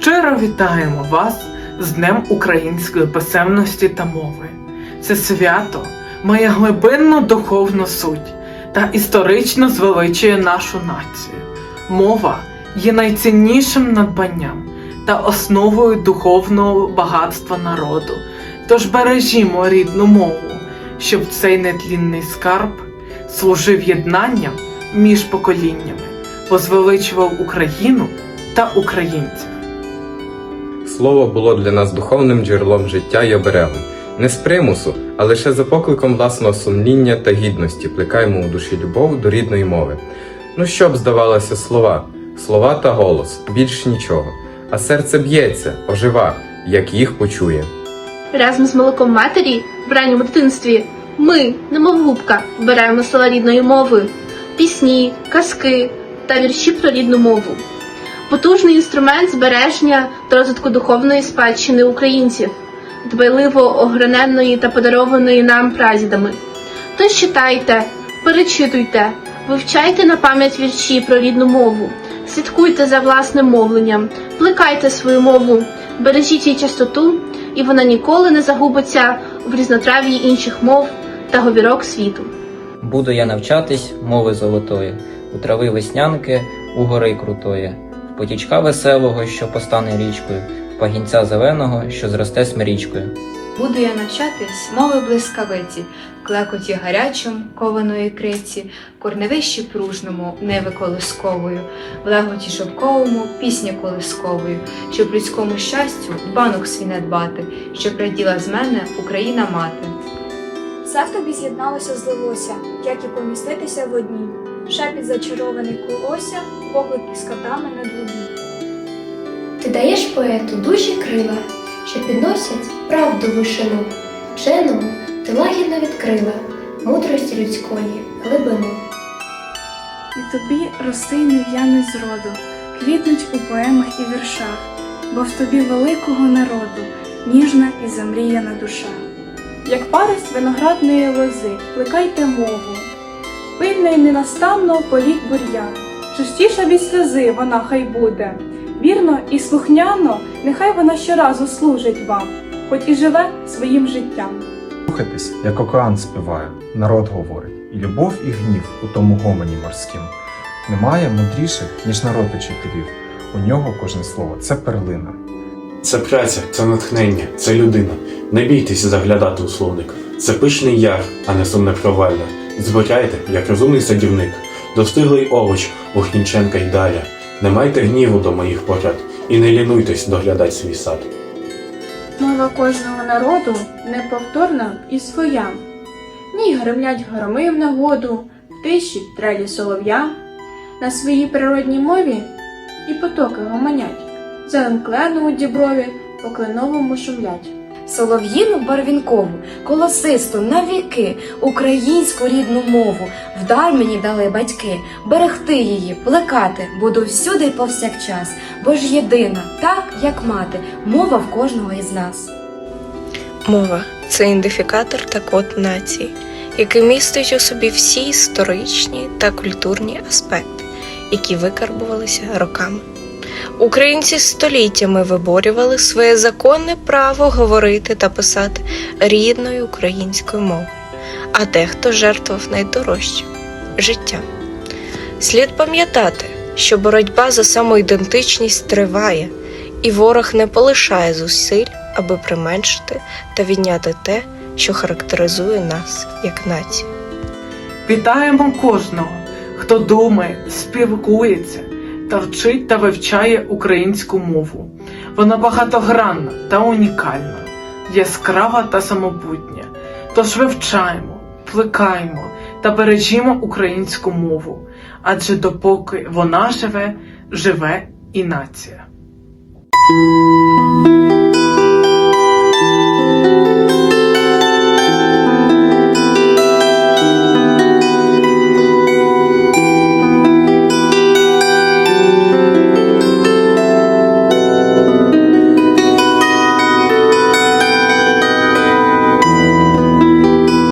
Щиро вітаємо вас з Днем української писемності та мови. Це свято має глибинну духовну суть та історично звеличує нашу націю. Мова є найціннішим надбанням та основою духовного багатства народу. Тож бережімо рідну мову, щоб цей нетлінний скарб служив єднанням між поколіннями, возвеличував Україну та українців. Слово було для нас духовним джерелом життя й оберегом. Не з примусу, а лише за покликом власного сумління та гідності плекаємо у душі любов до рідної мови. Ну що б здавалося слова, слова та голос, більш нічого. А серце б'ється, ожива, як їх почує. Разом з молоком матері в ранньому дитинстві ми, немов губка, вбираємо слова рідної мови, пісні, казки та вірші про рідну мову. Потужний інструмент збереження та розвитку духовної спадщини українців, дбайливо ограненої та подарованої нам прадідами. Тож читайте, перечитуйте, вивчайте на пам'ять вірші про рідну мову, слідкуйте за власним мовленням, плекайте свою мову, бережіть її чистоту, і вона ніколи не загубиться в різнотрав'ї інших мов та говірок світу. Буду я навчатись мови золотої, у трави веснянки, у гори крутої, потічка веселого, що постане річкою, в пагінця зеленого, що зросте смирічкою. Буду я навчатись мови блискавиці, клекоті гарячому, кованої криці, корневищі пружному, неви колисковою, в леготі шовковому, пісня колисковою, щоб людському щастю дбанок свій не дбати, щоб раділа з мене Україна мати. Все в тобі з'єдналося, злилося, як і поміститися в одній. Шепіт зачарований колося, поклик із котами на двобі. Ти даєш поету дужі крила, що підносять правду вишину. Вченому ти лагідно відкрила мудрості людської глибину. І тобі не в'януть зроду, квітнуть у поемах і віршах, бо в тобі великого народу ніжна і замріяна душа. Як парость виноградної лози, плекайте мову, пильно й ненастанно політь бур'ян, чистіша від сльози вона хай буде, вірно і слухняно, нехай вона щоразу служить вам, хоч і живе своїм життям. Слухайтесь, як океан співає, народ говорить, і любов, і гнів у тому гомоні морським. Немає мудріших, ніж народ учителів. У нього кожне слово це перлина. Це праця, це натхнення, це людина. Не бійтеся заглядати у словник. Це пишний яр, а не сумне провалля. Збирайте, як розумний садівник, достиглий овоч Лухніченка й Даря. Не майте гніву до моїх порад і не лінуйтесь доглядать свій сад. Мова кожного народу неповторна і своя. В ній гремлять громи в нагоду, тиші трелі солов'я. На своїй природній мові і потоки гомонять. зеленклену діброві по кленовому шумлять. Солов'їну барвінкову, колосисту навіки, українську рідну мову вдар мені дали батьки, берегти її, плекати буду всюди й повсякчас, бо ж єдина, так як мати, мова в кожного із нас. Мова це ідентифікатор та код нації, який містить у собі всі історичні та культурні аспекти, які викарбувалися роками. Українці століттями виборювали своє законне право говорити та писати рідною українською мовою, а дехто жертвував найдорожче життя. Слід пам'ятати, що боротьба за самоідентичність триває, і ворог не полишає зусиль, аби применшити та відняти те, що характеризує нас як націю. Вітаємо кожного, хто думає, спілкується та вчить та вивчає українську мову. Вона багатогранна та унікальна, яскрава та самобутня. Тож вивчаємо, плекаємо та бережімо українську мову, адже допоки вона живе, живе і нація.